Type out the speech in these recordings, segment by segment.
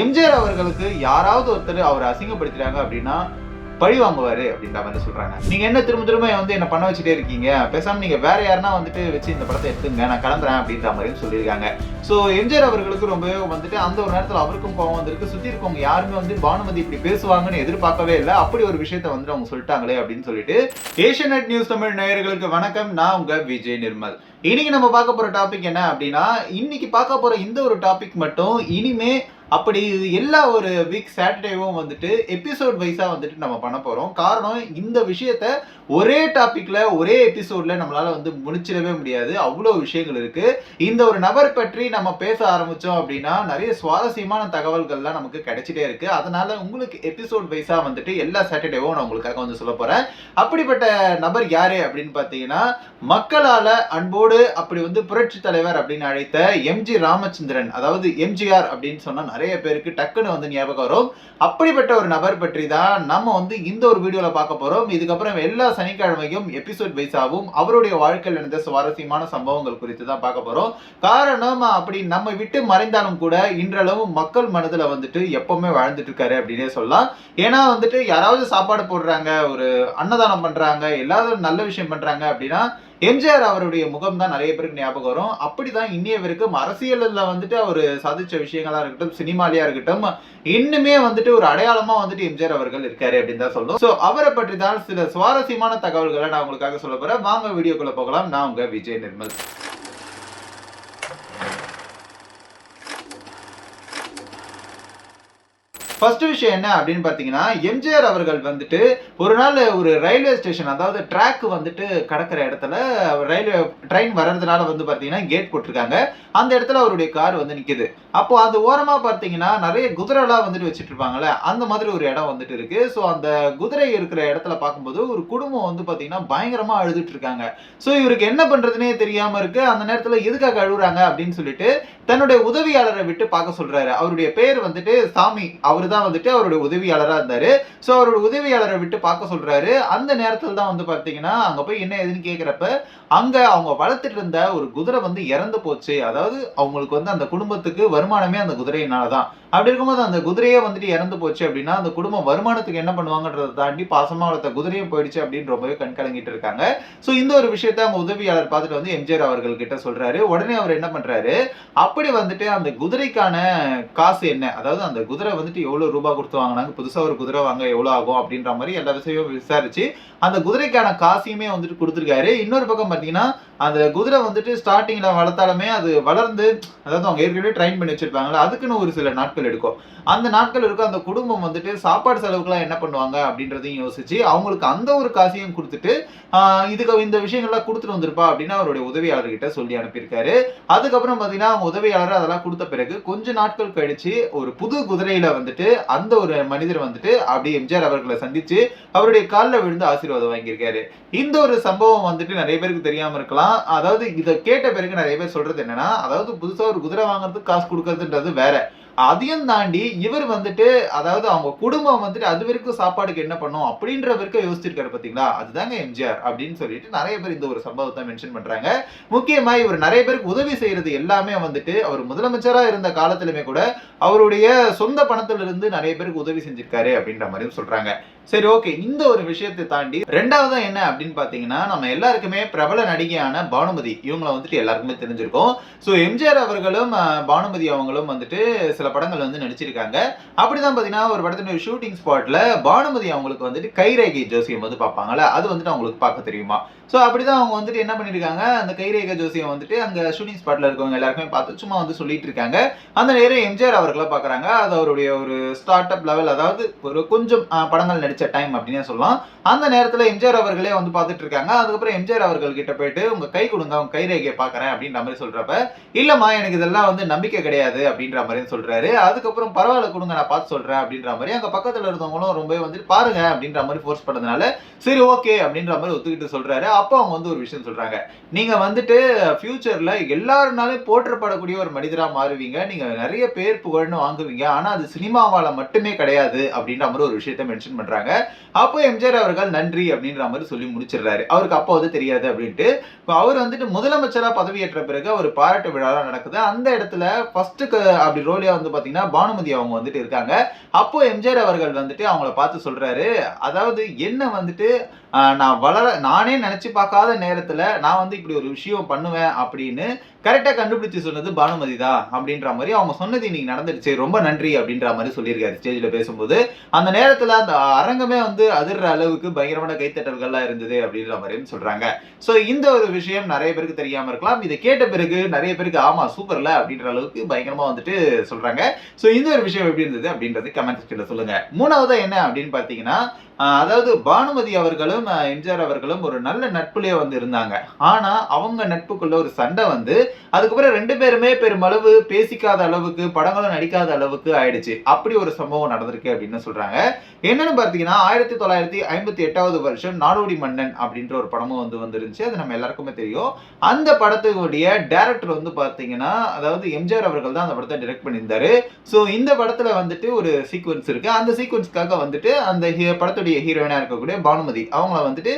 எம்ஜிஆர் அவர்களுக்கு யாராவது ஒருத்தர் அவரை அசிங்கப்படுத்துறாங்க அப்படின்னா பழி வாங்குவாரு அப்படின்ற மாதிரி சொல்றாங்க. நீங்க என்ன திரும்ப திரும்ப வந்து என்ன பண்ண வச்சுட்டே இருக்கீங்க? பேசாம நீங்க வேற யாருன்னா வந்துட்டு வச்சு இந்த படத்தை எடுத்துங்க நான் கிளம்புறேன் அப்படின்ற மாதிரியும் சொல்லியிருக்காங்க. ஸோ எம்ஜிஆர் அவர்களுக்கு ரொம்பவே வந்துட்டு அந்த ஒரு நேரத்தில் அவருக்கும் கோவம் வந்திருக்கு. சுத்தி இருக்கவங்க யாருமே வந்து பானுமதி இப்படி பேசுவாங்கன்னு எதிர்பார்க்கவே இல்லை. அப்படி ஒரு விஷயத்த வந்துட்டு அவங்க சொல்லிட்டாங்களே அப்படின்னு சொல்லிட்டு ஏஷியநெட் நியூஸ் தமிழ் நேயர்களுக்கு வணக்கம். நான் உங்க விஜய் நிர்மல். இன்னைக்கு நம்ம பார்க்க போற டாபிக் என்ன அப்படின்னா இன்னைக்கு பார்க்க போற இந்த ஒரு டாபிக் மட்டும் இனிமே அப்படி எல்லா ஒரு வீக் சாட்டர்டேவும் வந்துட்டு எபிசோட் வைஸாக வந்துட்டு நம்ம பண்ண போகிறோம் காரணம் இந்த விஷயத்த ஒரே டாப்பிக்கில் ஒரே எபிசோடில் நம்மளால் வந்து முடிச்சிடவே முடியாது. அவ்வளோ விஷயங்கள் இருக்குது இந்த ஒரு நபர் பற்றி நம்ம பேச ஆரம்பித்தோம் அப்படின்னா நிறைய சுவாரஸ்யமான தகவல்கள்லாம் நமக்கு கிடைச்சிட்டே இருக்குது அதனால் உங்களுக்கு எபிசோட் வைஸாக வந்துட்டு எல்லா சாட்டர்டேவும் நான் உங்களுக்காக வந்து சொல்ல போகிறேன் அப்படிப்பட்ட நபர் யாரு அப்படின்னு பார்த்தீங்கன்னா மக்களால் அன்போடு அப்படி வந்து புரட்சி தலைவர் அப்படின்னு அழைத்த எம்ஜி ராமச்சந்திரன். அதாவது எம்ஜிஆர் அப்படின்னு சொன்னால் நிறைய பேருக்கு டக்குன்னு வந்து ஞாபகம் வரும். அப்படிப்பட்ட ஒரு நபர் பற்றி தான் நம்ம வந்து இந்த ஒரு வீடியோவில் பார்க்க போகிறோம் இதுக்கப்புறம் எல்லா சனிக்கிழமையும் எபிசோட் வைஸாகவும் அவருடைய வாழ்க்கையில் நடந்த சுவாரஸ்யமான சம்பவங்கள் குறித்து தான் பார்க்க போகிறோம் காரணம் அப்படி நம்ம விட்டு மறைந்தாலும் கூட இன்றளவு மக்கள் மனதில் வந்துட்டு எப்பவுமே வாழ்ந்துட்டு இருக்காரு அப்படின்னே சொல்லலாம். ஏன்னா வந்துட்டு யாராவது சாப்பாடு போடுறாங்க ஒரு அன்னதானம் பண்ணுறாங்க எல்லாரும் நல்ல விஷயம் பண்ணுறாங்க அப்படின்னா எம்ஜிஆர் அவருடைய முகம் தான் நிறைய பேருக்கு ஞாபகம் வரும். அப்படிதான் இன்னைய வரைக்கும் அரசியலில் வந்துட்டு அவர் சாதிச்ச விஷயங்களா இருக்கட்டும் சினிமாலியா இருக்கட்டும் இன்னுமே வந்துட்டு ஒரு அடையாளமா வந்துட்டு எம்ஜிஆர் அவர்கள் இருக்காரு அப்படின்னு தான் சொல்லுவோம் ஸோ அவரை பற்றி தான் சில சுவாரஸ்யமான தகவல்களை நான் உங்களுக்காக சொல்ல போறேன். வாங்க வீடியோக்குள்ள போகலாம். நான் உங்க விஜய் நிர்மல். ஃபர்ஸ்ட் விஷயம் என்ன அப்படின்னு பார்த்தீங்கன்னா எம்ஜிஆர் அவர்கள் வந்துட்டு ஒரு நாள் ஒரு ரயில்வே ஸ்டேஷன் அதாவது ட்ராக் வந்துட்டு கடக்கிற இடத்துல ரயில்வே ட்ரெயின் வர்றதுனால வந்து பார்த்தீங்கன்னா கேட் போட்டிருக்காங்க. அந்த இடத்துல அவருடைய கார் வந்து நிற்குது அப்போ அது ஓரமாக பார்த்தீங்கன்னா நிறைய குதிரைலாம் வந்துட்டு வச்சுட்டு இருப்பாங்கல்ல அந்த மாதிரி ஒரு இடம் வந்துட்டு இருக்கு. ஸோ அந்த குதிரை இருக்கிற இடத்துல பார்க்கும்போது ஒரு குடும்பம் வந்து பார்த்தீங்கன்னா பயங்கரமாக அழுதுட்டு இருக்காங்க. ஸோ இவருக்கு என்ன பண்ணுறதுனே தெரியாமல் இருக்கு. அந்த நேரத்தில் எதுக்காக அழுகுறாங்க அப்படின்னு சொல்லிட்டு தன்னுடைய உதவியாளரை விட்டு பார்க்க சொல்றாரு. அவருடைய பேர் வந்துட்டு சாமி. அவர் தான் வந்துட்டு அவருடைய உதவியாளராக இருந்தாரு. ஸோ அவரோட உதவியாளரை விட்டு பார்க்க சொல்றாரு. அந்த நேரத்தில் தான் வந்து பார்த்தீங்கன்னா அங்கே போய் என்ன ஏதுன்னு கேட்குறப்ப அங்கே அவங்க வளர்த்துட்டு இருந்த ஒரு குதிரை வந்து இறந்து போச்சு. அதாவது அவங்களுக்கு வந்து அந்த குடும்பத்துக்கு வருமானமே அந்த குதிரையினால தான் அப்படி இருக்கும்போது அந்த குதிரையே வந்துட்டு இறந்து போச்சு அப்படின்னா அந்த குடும்பம் வருமானத்துக்கு என்ன பண்ணுவாங்கன்றதை தாண்டி பாசமாக வளர்த்த குதிரையும் போயிடுச்சு அப்படின்னு ரொம்பவே கண்கலங்கிட்டு இருக்காங்க. ஸோ இந்த ஒரு விஷயத்த அவங்க உதவியாளர் பார்த்துட்டு வந்து எம்ஜிஆர் அவர்கள் கிட்ட சொல்றாரு. உடனே அவர் என்ன பண்றாரு? அப்படி வந்துட்டு அந்த குதிரைக்கான காசு என்ன? அதாவது அந்த குதிரை வந்துட்டு எவ்வளோ ரூபாய் கொடுத்து வாங்கினாங்க? புதுசாக ஒரு குதிரை வாங்க எவ்வளோ ஆகும் அப்படின்ற மாதிரி எல்லா விஷயமும் விசாரிச்சு அந்த குதிரைக்கான காசையுமே வந்துட்டு கொடுத்துருக்காரு. இன்னொரு பக்கம் பார்த்தீங்கன்னா அந்த குதிரை வந்துட்டு ஸ்டார்டிங்கில் வளர்த்தாலுமே அது வளர்ந்து அதாவது அவங்க ஏற்கனவே ட்ரைன் பண்ணி வச்சிருப்பாங்களா அதுக்குன்னு ஒரு சில நாட்கள் எடுக்கும். அந்த நாட்கள் இருக்கும் அந்த குடும்பம் வந்துட்டு சாப்பாடு செலவுக்குலாம் என்ன பண்ணுவாங்க அப்படின்றதையும் யோசிச்சு அவங்களுக்கு அந்த ஒரு காசையும் கொடுத்துட்டு இதுக்கு இந்த விஷயங்கள்லாம் கொடுத்துட்டு வந்திருப்பா அப்படின்னு அவருடைய உதவியாளர்கிட்ட சொல்லி அனுப்பியிருக்காரு. அதுக்கப்புறம் பார்த்தீங்கன்னா அவங்க உதவியாளர் அதெல்லாம் கொடுத்த பிறகு கொஞ்ச நாட்கள் கழிச்சு ஒரு புது குதிரையில வந்துட்டு அந்த ஒரு மனிதர் வந்துட்டு அப்படி எம்ஜிஆர் அவர்களை சந்திச்சு அவருடைய காலில் விழுந்து ஆசீர்வாதம் வாங்கியிருக்காரு. இந்த ஒரு சம்பவம் வந்துட்டு நிறைய பேருக்கு தெரியாம இருக்கலாம். அதாவது இதை கேட்ட பிறகு நிறைய பேர் சொல்றது என்னன்னா அதாவது புதுசா ஒரு குதிரை வாங்குறதுக்கு காசு கொடுக்கறதுன்றது வேற. அதையும் தாண்டி இவர் வந்துட்டு அதாவது அவங்க குடும்பம் வந்துட்டு அது வரைக்கும் சாப்பாடுக்கு என்ன பண்ணும் அப்படின்ற வரைக்கும் யோசிச்சிருக்காரு பாத்தீங்களா? அதுதாங்க எம்ஜிஆர் அப்படின்னு சொல்லிட்டு நிறைய பேர் இந்த ஒரு சம்பவத்தை மென்ஷன் பண்றாங்க. முக்கியமா இவர் நிறைய பேருக்கு உதவி செய்யறது எல்லாமே வந்துட்டு அவர் முதலமைச்சரா இருந்த காலத்திலுமே கூட அவருடைய சொந்த பணத்துல இருந்து நிறைய பேருக்கு உதவி செஞ்சிருக்காரு அப்படின்ற மாதிரியும் சொல்றாங்க. சரி ஓகே இந்த ஒரு விஷயத்தை தாண்டி ரெண்டாவது என்ன அப்படின்னு பாத்தீங்கன்னா நம்ம எல்லாருக்குமே பிரபல நடிகையான பானுமதி. இவங்களை வந்துட்டு எல்லாருக்குமே தெரிஞ்சிருக்கும். ஸோ எம்ஜிஆர் அவர்களும் பானுமதி அவங்களும் வந்துட்டு சில படங்கள் வந்து நடிச்சிருக்காங்க. அப்படிதான் பாத்தீங்கன்னா ஒரு படத்தினுடைய ஷூட்டிங் ஸ்பாட்ல பானுமதி அவங்களுக்கு வந்துட்டு கைரேகை ஜோசியம் வந்து பார்ப்பாங்கல்ல அது வந்துட்டு அவங்களுக்கு பார்க்க தெரியுமா? ஸோ அப்படிதான் அவங்க வந்துட்டு என்ன பண்ணிருக்காங்க அந்த கைரேகை ஜோசியம் வந்துட்டு அந்த ஷூட்டிங் ஸ்பாட்ல இருக்கவங்க எல்லாருக்குமே பார்த்து சும்மா வந்து சொல்லிட்டு இருக்காங்க. அந்த நேரம் எம்ஜிஆர் அவர்களை பாக்குறாங்க. அது அவருடைய ஒரு ஸ்டார்ட் அப் லெவல் அதாவது ஒரு கொஞ்சம் படங்கள் நடிச்சு டைம் அப்படின்னே சொல்லலாம். அந்த நேரத்தில் எம்ஜிஆர் அவர்களே வந்து பார்த்துட்டு இருக்காங்க. அதுக்கப்புறம் எம்ஜிஆர் அவர்கள் கிட்ட போயிட்டு உங்கள் கை கொடுங்க உங்க கைரேகையை பார்க்குறேன் அப்படின்ற மாதிரி சொல்கிறப்ப இல்லைம்மா எனக்கு இதெல்லாம் வந்து நம்பிக்கை கிடையாது அப்படின்ற மாதிரி சொல்கிறாரு அதுக்கப்புறம் பரவாயில்ல கொடுங்க நான் பார்த்து சொல்கிறேன் அப்படின்ற மாதிரி அங்கே பக்கத்தில் இருந்தவங்களும் ரொம்ப வந்துட்டு பாருங்க அப்படின்ற மாதிரி ஃபோர்ஸ் பண்ணதுனால சரி ஓகே அப்படின்ற மாதிரி ஒத்துக்கிட்டு சொல்கிறாரு அப்போ அவங்க வந்து ஒரு விஷயம் சொல்கிறாங்க நீங்கள் வந்துட்டு ஃப்யூச்சரில் எல்லாருனாலும் போற்றப்படக்கூடிய ஒரு மனிதராக மாறுவீங்க. நீங்கள் நிறைய பேர் புகழ்னு வாங்குவீங்க. ஆனால் அது சினிமாவால் மட்டுமே கிடையாது அப்படின்ற மாதிரி ஒரு விஷயத்த மென்ஷன் பண்றாங்க அப்போ எம்ஜிஆர் அவர்கள் நன்றி அப்படின்ற மாதிரி சொல்லி முடிச்சிடுறாரு. அவருக்கு அப்போ வந்து தெரியாது அப்படின்ட்டு. இப்போ அவர் வந்துட்டு முதலமைச்சராக பதவியேற்ற பிறகு அவர் பாராட்டு விழாலாம் நடக்குது. அந்த இடத்துல ஃபர்ஸ்ட் அப்படி ரோலியா வந்து பார்த்தீங்கன்னா பானுமதி அவங்க வந்துட்டு இருக்காங்க. அப்போ எம்ஜிஆர் அவர்கள் வந்துட்டு அவங்கள பார்த்து சொல்றாரு. அதாவது என்ன வந்துட்டு நான் வளர நானே நினைச்சு பார்க்காத நேரத்துல நான் வந்து இப்படி ஒரு விஷயம் பண்ணுவேன் அப்படின்னு கரெக்டாக கண்டுபிடிச்சு சொன்னது பானுமதி தான் அப்படின்ற மாதிரி அவங்க சொன்னது இன்னைக்கு நடந்துடுச்சு. ரொம்ப நன்றி அப்படின்ற மாதிரி சொல்லியிருக்காரு. ஸ்டேஜில் பேசும்போது. அந்த நேரத்தில் அந்த அரங்கமே வந்து அதிர்ற அளவுக்கு பயங்கரமான கைத்தட்டல்கள்லாம் இருந்தது அப்படின்ற மாதிரியும் சொல்றாங்க. ஸோ இந்த ஒரு விஷயம் நிறைய பேருக்கு தெரியாம இருக்கலாம். இதை கேட்ட பிறகு நிறைய பேருக்கு ஆமா சூப்பர்ல அப்படின்ற அளவுக்கு பயங்கரமா வந்துட்டு சொல்றாங்க. ஸோ இந்த ஒரு விஷயம் எப்படி இருந்தது அப்படின்றது கமெண்ட் செக்ஷன்ல சொல்லுங்க. மூணாவது என்ன அப்படின்னு பாத்தீங்கன்னா அதாவது பானுமதி அவர்களும் எம்ஜிஆர் அவர்களும் ஒரு நல்ல நட்புலேயே வந்து இருந்தாங்க. ஆனா அவங்க நட்புக்குள்ள ஒரு சண்டை வந்து அதுக்கப்புறம் ரெண்டு பேருமே பெருமளவு பேசிக்காத அளவுக்கு படங்களும் நடிக்காத அளவுக்கு ஆயிடுச்சு. அப்படி ஒரு சம்பவம் நடந்திருக்கு அப்படின்னு சொல்றாங்க. என்னன்னு பார்த்தீங்கன்னா ஆயிரத்தி தொள்ளாயிரத்தி ஐம்பத்தி எட்டாவது வருஷம் நாடோடி மன்னன் அப்படின்ற ஒரு படமும் வந்து வந்துருந்துச்சு. அது நம்ம எல்லாருக்குமே தெரியும். அந்த படத்துடைய டேரக்டர் வந்து பார்த்தீங்கன்னா அதாவது எம்ஜிஆர் அவர்கள் தான் அந்த படத்தை டிரெக்ட் பண்ணியிருந்தாரு. ஸோ இந்த படத்துல வந்துட்டு ஒரு சீக்வன்ஸ் இருக்கு. அந்த சீக்வன்ஸ்க்காக வந்துட்டு அந்த படத்துடைய ஹீரோயினா இருக்கக்கூடிய பானுமதி அவங்கள வந்துட்டு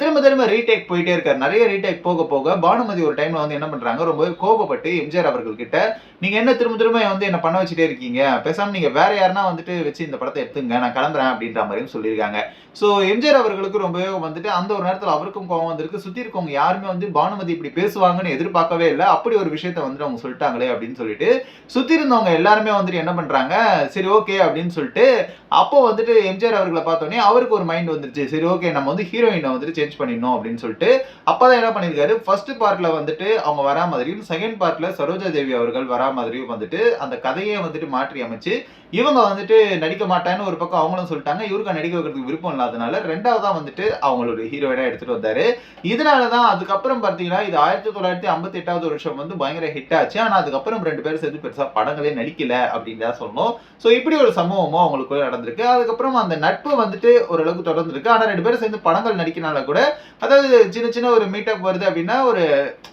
திரும்ப திரும்ப ரீடேக் போயிட்டே இருக்காரு. நிறைய ரீடேக் போக போக பானுமதி ஒரு டைம்ல வந்து என்ன பண்றாங்க ரொம்ப கோபப்பட்டு எம்ஜிஆர் அவர்கள் கிட்ட நீங்க என்ன திரும்ப திரும்ப வந்து என்ன பண்ண வச்சுட்டே இருக்கீங்க? பேசாம நீங்க வேற யாருன்னா வந்துட்டு வச்சு இந்த படத்தை எடுத்துங்க. நான் கிளம்புறேன் அப்படின்ற மாதிரியும் சொல்லியிருக்காங்க. ஸோ எம்ஜிஆர் அவர்களுக்கு ரொம்பவே வந்துட்டு அந்த ஒரு நேரத்தில் அவருக்கும் கோவம் வந்திருக்கு. சுத்தி இருக்கவங்க யாருமே வந்து பானுமதி இப்படி பேசுவாங்கன்னு எதிர்பார்க்கவே இல்லை. அப்படி ஒரு விஷயத்த வந்துட்டு அவங்க சொல்லிட்டாங்களே அப்படின்னு சொல்லிட்டு சுத்தி இருந்தவங்க எல்லாருமே வந்துட்டு என்ன பண்றாங்க சரி ஓகே அப்படின்னு சொல்லிட்டு அப்போ வந்துட்டு எம்ஜிஆர் அவர்களை பார்த்தோன்னே அவருக்கு ஒரு மைண்ட் வந்துருச்சு. சரி ஓகே நம்ம வந்து ஹீரோயினை வந்துட்டு சேஞ்ச் பண்ணிடணும் அப்படின்னு சொல்லிட்டு அப்போதான் என்ன பண்ணியிருக்காரு? ஃபர்ஸ்ட் பார்ட்ல வந்துட்டு அவங்க வரா மாதிரியும் செகண்ட் பார்ட்ல சரோஜா தேவி அவர்கள் வரா மாதிரியும் வந்துட்டு அந்த கதையை வந்துட்டு மாற்றி அமைச்சு இவங்க வந்துட்டு நடிக்க மாட்டான்னு ஒரு பக்கம் அவங்களும் சொல்லிட்டாங்க. இவருக்கு நடிக்க வைக்கிறதுக்கு விருப்பம் இல்லாதனால ரெண்டாவதா வந்துட்டு அவங்களோட ஹீரோயினா எடுத்துட்டு வந்தாரு. இதனாலதான் அதுக்கப்புறம் பார்த்தீங்கன்னா இது ஆயிரத்தி தொள்ளாயிரத்தி ஐம்பத்தி எட்டாவது வருஷம் வந்து பயங்கர ஹிட் ஆச்சு. ஆனால் அதுக்கப்புறம் ரெண்டு பேரும் சேர்ந்து பெருசாக படங்களே நடிக்கல அப்படின்னு தான் சொன்னோம் ஸோ இப்படி ஒரு சம்பவமும் அவங்களுக்குள்ள வந்திருக்கு. அதுக்கப்புறம் அந்த நட்பு வந்துட்டு ஓரளவுக்கு தொடர்ந்துருக்கு. ஆனால் ரெண்டு பேரும் சேர்ந்து படங்கள் நடிக்கனால கூட அதாவது சின்ன சின்ன ஒரு மீட்டப் வருது அப்படின்னா ஒரு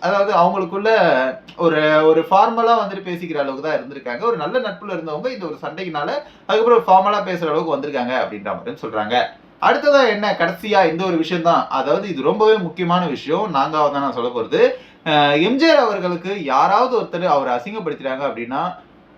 அதாவது அவங்களுக்குள்ள ஒரு ஒரு ஃபார்மலாக வந்துட்டு பேசிக்கிற அளவுக்கு தான் இருந்திருக்காங்க. ஒரு நல்ல நட்புல இருந்தவங்க இந்த ஒரு சண்டைக்குனால அதுக்கப்புறம் ஃபார்மலாக பேசுகிற அளவுக்கு வந்திருக்காங்க அப்படின்ற மாதிரி சொல்கிறாங்க அடுத்ததா என்ன? கடைசியா இந்த ஒரு விஷயம் தான். அதாவது இது ரொம்பவே முக்கியமான விஷயம். நாங்க தான் நான் சொல்ல போறது. எம்ஜிஆர் அவர்களுக்கு யாராவது ஒருத்தர் அவரை அசிங்கப்படுத்திட்டாங்க அப்படின்னா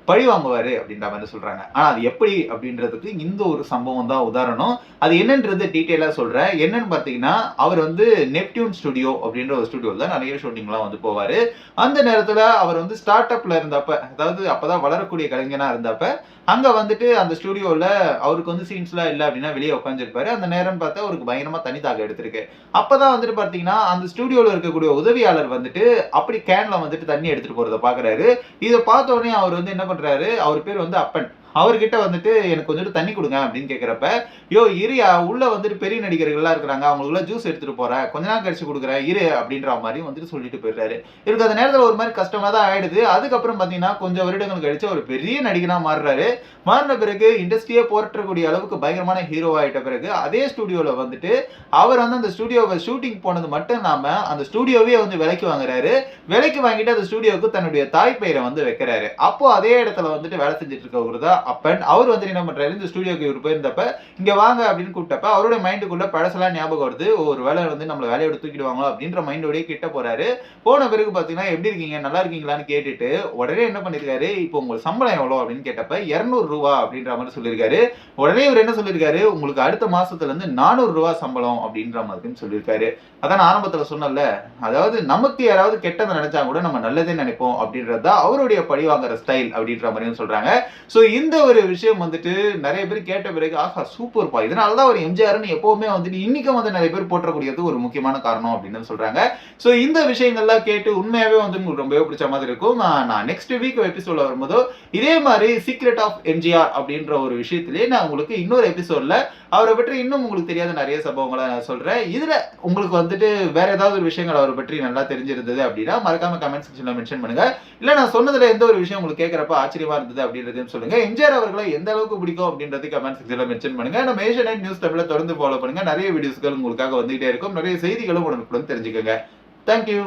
பழி வாங்குவாரு அப்படின்ற மாதிரி சொல்றாங்க. ஆனா அது எப்படி அப்படின்றதுக்கு இந்த ஒரு சம்பவம் தான் உதாரணம். அது என்னன்றது டீட்டெயிலா சொல்றேன். என்னன்னு பாத்தீங்கன்னா அவர் வந்து நெப்டியூன் ஸ்டுடியோ அப்படின்ற ஒரு ஸ்டுடியோல தான் நிறைய ஷூட்டிங்லாம் வந்து போவாரு. அந்த நேரத்துல அவர் வந்து ஸ்டார்ட் அப்ல இருந்தப்ப அதாவது அப்பதான் வளரக்கூடிய கலைஞனா இருந்தப்ப அங்க வந்துட்டு அந்த ஸ்டுடியோல அவருக்கு வந்து சீன்ஸ்லாம் இல்லை அப்படின்னா வெளியே உட்காந்துருப்பாரு அந்த நேரம் பார்த்தா அவருக்கு பயங்கரமா தனித்தாக எடுத்திருக்கு. அப்பதான் வந்துட்டு பாத்தீங்கன்னா அந்த ஸ்டுடியோல இருக்கக்கூடிய உதவியாளர் வந்துட்டு அப்படி கேன்ல வந்துட்டு தண்ணி எடுத்துட்டு போறதை பாக்குறாரு. இதை பார்த்த உடனே அவர் வந்து என்ன பண்றாரு. அவர் பேர் வந்து அப்பன். அவர்கிட்ட வந்துட்டு எனக்கு வந்துட்டு தண்ணி கொடுங்க அப்படின்னு கேட்குறப்ப யோ இரியா உள்ளே வந்துட்டு பெரிய நடிகர்கள்லாம் இருக்கிறாங்க அவங்களுக்குள்ள ஜூஸ் எடுத்துகிட்டு போகிறேன் கொஞ்ச நாள் கழிச்சு கொடுக்குறேன் இரு அப்படின்ற மாதிரி வந்துட்டு சொல்லிட்டு போயிடுறாரு. இவருக்கு அந்த நேரத்தில் ஒரு மாதிரி கஷ்டமாக தான் ஆயிடுது. அதுக்கப்புறம் பார்த்தீங்கன்னா கொஞ்சம் வருடங்கள் கழிச்சு ஒரு பெரிய நடிகனாக மாறுறாரு. மாறின பிறகு இண்டஸ்ட்ரியே போற்றக்கூடிய அளவுக்கு பயங்கரமான ஹீரோ ஆகிட்ட பிறகு அதே ஸ்டுடியோவில் வந்துட்டு அவர் வந்து அந்த ஸ்டுடியோவை ஷூட்டிங் போனது மட்டும் இல்லாமல் அந்த ஸ்டுடியோவே வந்து விலைக்கு வாங்குறாரு. விலைக்கு வாங்கிட்டு அந்த ஸ்டுடியோவுக்கு தன்னுடைய தாய் பெயரை வந்து வைக்கிறாரு. அப்போ அதே இடத்துல வந்துட்டு வேலை செஞ்சுட்டு இருக்கவர் தான் அப்பன் அவர் வந்து என்ன பண்ணுறாரு இந்த ஸ்டுடியோக்கு இவர் போயிருந்தப்ப இங்கே வாங்க அப்படின்னு கூப்பிட்டப்ப அவரோட மைண்டுக்குள்ள பழசெல்லாம் ஞாபகம் வருது. ஒரு வேலை வந்து நம்மளை வேலையோட தூக்கிடுவாங்களோ? அப்படின்ற மைண்டோடய கிட்ட போகிறாரு போன பிறகு பார்த்தீங்கன்னா எப்படி இருக்கீங்க? நல்லா இருக்கீங்களான்னு கேட்டுட்டு உடனே என்ன பண்ணியிருக்காரு? இப்போ உங்களுக்கு சம்பளம் எவ்வளோ? அப்படின்னு கேட்டப்ப இரநூறு ரூபா அப்படின்ற மாதிரி சொல்லியிருக்காரு. உடனே இவர் என்ன சொல்லியிருக்காரு? உங்களுக்கு அடுத்த மாதத்துலேருந்து நானூறு ரூபா சம்பளம் அப்படின்ற மாதிரின்னு சொல்லியிருக்காரு. அதான் நான் சொன்னல அதாவது நமக்கு யாராவது கெட்டதை நினைச்சா கூட நம்ம நல்லதே நினைப்போம் அப்படின்றது தான் அவருடைய பழி வாங்குற ஸ்டைல் அப்படின்ற மாதிரியும் சொல்றாங்க. ஸோ இந்த ஒரு விஷயம் வந்துட்டு நிறைய பேர் கேட்ட பிறகு ஆஹா சூப்பர்ப்பா இதனாலதான் ஒரு எம்ஜிஆர்னு எப்பவுமே வந்துட்டு இன்னைக்கும் வந்து நிறைய பேர் போற்றக்கூடியது ஒரு முக்கியமான காரணம் அப்படின்னு சொல்றாங்க. ஸோ இந்த விஷயங்கள்லாம் கேட்டு உண்மையாவே வந்து உங்களுக்கு ரொம்பவே பிடிச்ச மாதிரி இருக்கும். நான் நெக்ஸ்ட் வீக் எபிசோட வரும்போதோ இதே மாதிரி சீக்ரெட் ஆஃப் எம்ஜிஆர் அப்படின்ற ஒரு விஷயத்திலேயே நான் உங்களுக்கு இன்னொரு எபிசோட்ல அவரை பற்றி இன்னும் உங்களுக்கு தெரியாத நிறைய சம்பவங்களை நான் சொல்கிறேன் இதில் உங்களுக்கு வந்துட்டு வேற ஏதாவது ஒரு விஷயங்கள் அவரை பற்றி நல்லா தெரிஞ்சிருந்தது அப்படின்னா மறக்காம கமெண்ட் செக்ஷனில் மென்ஷன் பண்ணுங்க. இல்லை நான் சொன்னதில் எந்த ஒரு விஷயம் உங்களுக்கு கேட்குறப்ப ஆச்சரியமா இருந்தது அப்படின்றதையும் சொல்லுங்க. எம்ஜிஆர் அவர்களை எந்த அளவுக்கு பிடிக்கும் அப்படின்றது கமெண்ட் செக்ஷனில் மென்ஷன் பண்ணுங்க. நம்ம ஏஷியன் நைட் நியூஸ் தமிழ தொடர்ந்து ஃபாலோ பண்ணுங்க. நிறைய வீடியோஸ்கள் உங்களுக்காக வந்துகிட்டே இருக்கும். நிறைய செய்திகளும் உடனுக்குடன் தெரிஞ்சுக்கோங்க. தேங்க்யூ